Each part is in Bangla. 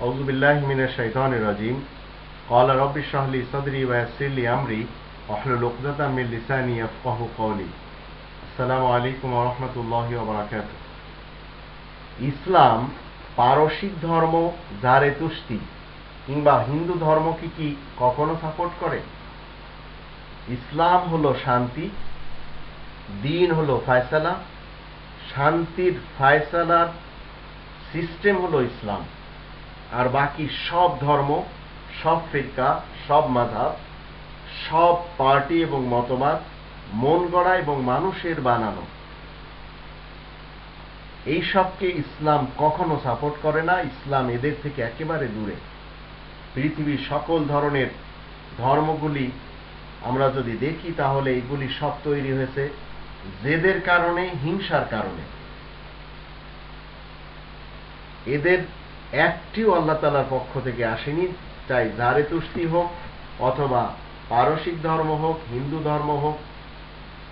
أعوذ بالله من الشيطان الرجيم قال رب اشرح لي صدري ويسر لي أمري واحلل عقدة من لساني يفقه قولي السلام عليكم ورحمة الله وبركاته ইসলাম পারসিক ধর্ম জারেতুস্তি কিংবা হিন্দু ধর্মকে কি কখনো সাপোর্ট করে ইসলাম হলো শান্তি দিন হলো ফায়সালা শান্তির ফায়সালার সিস্টেম হলো ইসলাম আর বাকি সব ধর্ম, সব ফিরকা, সব মাধাব, সব পার্টি এবং মতবাদ, মন গড়া এবং মানুষের বানানো। এই সবকে ইসলাম কখনো সাপোর্ট করে না, ইসলাম এদের থেকে একেবারে দূরে। পৃথিবীর সকল ধরনের ধর্মগুলি আমরা যদি দেখি, তাহলে এগুলি সব তৈরি হয়েছে জেদের কারণে, হিংসার কারণে। এদের একটিও আল্লাহ তালার পক্ষ থেকে আসেনি। চাই জারে তুষ্টি হোক অথবা পারসিক ধর্ম হোক, হিন্দু ধর্ম হোক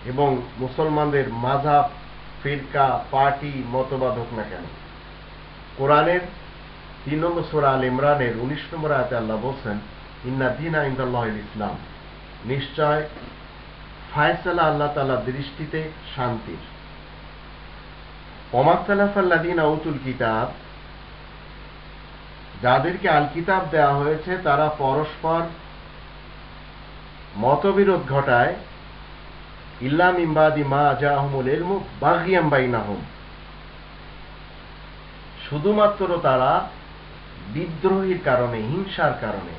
এবং মুসলমানদের মাঝাব ফিরকা, পার্টি, মতবাদ হোক না কেন। কোরআনের তিন নম্বর সোরা আল ইমরানের উনিশ নম্বর আয়তে আল্লাহ বলছেন, ইন্না দিন আইন্দাল্লাহ ইসলাম। নিশ্চয় ফায়সালা আল্লাহ তালার দৃষ্টিতে শান্তির। অমাক্তালাফাল্লাদিন আউতুল কিতাব যাদেরকে আল কিতাব দেওয়া হয়েছে, তারা পরস্পর মতবিরোধ ঘটায়। ইল্লাম ইম্বাদি মা জাহমুল এলমু বাগিয়াম বাইনাহুম। শুধুমাত্র তারা বিদ্রোহীর কারণে, হিংসার কারণে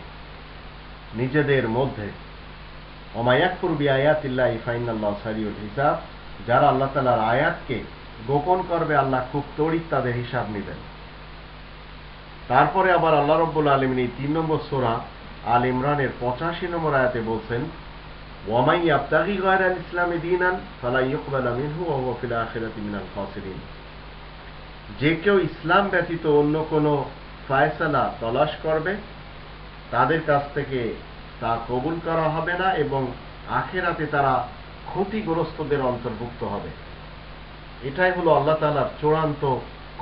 নিজেদের মধ্যে। অমায়াকপুর বি আয়াতিল্লাহ ইফাইনাল্লাহ সারিউল হিসাব, যারা আল্লাহ তালার আয়াতকে গোপন করবে, আল্লাহ খুব তড়িৎ তাদের হিসাব নেবেন। তারপরে আবার আল্লাহ রব্বুল আলমিন এই তিন নম্বর সোরা আল ইমরানের পঁচাশি নম্বর আয়াতে বলছেন, ওয়ামাই আবতাগি গায়র আল ইসলামী দিনান ফালা ইউকবাল মিনহু ওয়া হুয়া ফিল আখিরাতি মিনাল যে কেউ ইসলাম ব্যতীত অন্য কোনো ফায়সালা তলাশ করবে, তাদের কাছ থেকে তা কবুল করা হবে না এবং আখেরাতে তারা ক্ষতিগ্রস্তদের অন্তর্ভুক্ত হবে। এটাই হলো আল্লাহ তালার চূড়ান্ত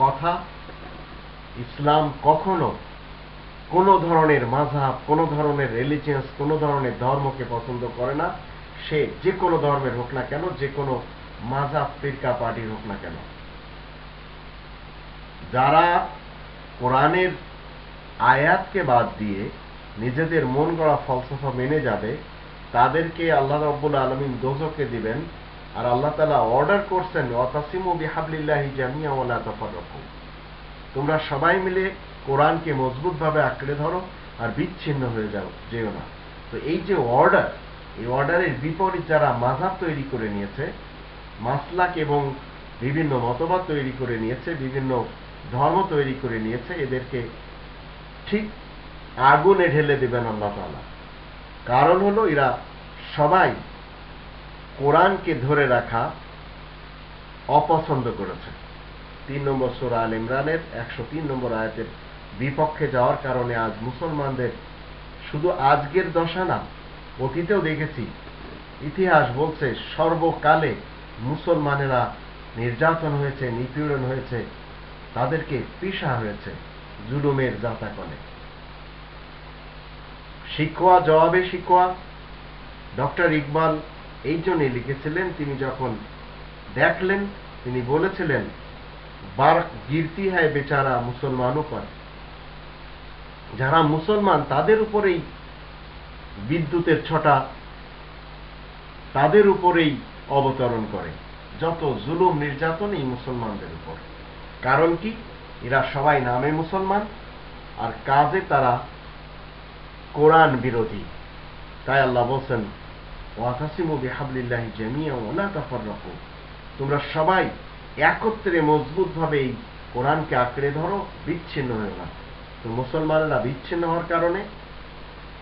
কথা। ইসলাম কখনো কোনো ধরনের মাঝাব কোনো ধরনের রিলিজিয়ান্স কোনো ধরনের ধর্মকে পছন্দ করে না। সে যে কোনো ধর্মের হোক না কেন, যে কোনো মাঝাব ফিরকা পার্টির হোক না কেন। যারা কোরআনের আয়াতকে বাদ দিয়ে নিজেদের মন গড়া ফলসফা মেনে যাবে, তাদেরকে আল্লাহ রব্বুল আলমিন দোজকে দিবেন। আর আল্লাহ তালা অর্ডার করছেন অতাসিমু বিহাবলিল্লাহি জামিয়া ওলা তফারকু তোমরা সবাই মিলে কোরআনকে মজবুতভাবে আঁকড়ে ধরো আর বিচ্ছিন্ন হয়ে যাও, যেও না। তো এই যে অর্ডার এই অর্ডারের বিপরীত যারা মাঝাব তৈরি করে নিয়েছে, মাসলাক এবং বিভিন্ন মতবাদ তৈরি করে নিয়েছে, বিভিন্ন ধর্ম তৈরি করে নিয়েছে, এদেরকে ঠিক আগুনে ঢেলে দেবেন আল্লাহ তালা কারণ হলো এরা সবাই কোরআনকে ধরে রাখা অপছন্দ করেছে। তিন নম্বর সোরা আল ইমরানের একশো তিন নম্বর আয়াতের বিপক্ষে যাওয়ার কারণে আজ মুসলমানদের শুধু আজকের দশা না, অতীতেও দেখেছি, ইতিহাস বলছে সর্বকালে মুসলমানেরা নির্যাতন হয়েছে, নিপীড়ন হয়েছে, তাদেরকে পিসা হয়েছে জুলুমের জাতাকলে শিকোয়া জবাবে শিকোয়া ডক্টর ইকবাল এই জন্যে লিখেছিলেন, তিনি যখন দেখলেন, তিনি বলেছিলেন বার গিরতি হয় বেচারা মুসলমান উপর। যারা মুসলমান, তাদের উপরেই বিদ্যুতের ছটা তাদের উপরেই অবতরণ করে। যত জুলুম নির্যাতন এই মুসলমানদের উপর। কারণ কি? এরা সবাই নামে মুসলমান আর কাজে তারা কোরআন বিরোধী। তাই আল্লাহ বলছেন ওয়াতাসিমু বিহাবলিল্লাহি জামিয়া ওয়ালা তাফাররাকু। তোমরা সবাই একত্রে মজবুতভাবে এই কোরআনকে আঁকড়ে ধরো, বিচ্ছিন্ন হয়ে না তো মুসলমানেরা বিচ্ছিন্ন হওয়ার কারণে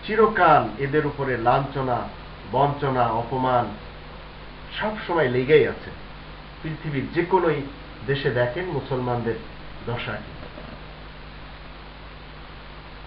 চিরকাল এদের উপরে লাঞ্ছনা, বঞ্চনা, অপমান সব সময় লেগেই আছে। পৃথিবীর যে কোনোই দেশে দেখেন মুসলমানদের দশা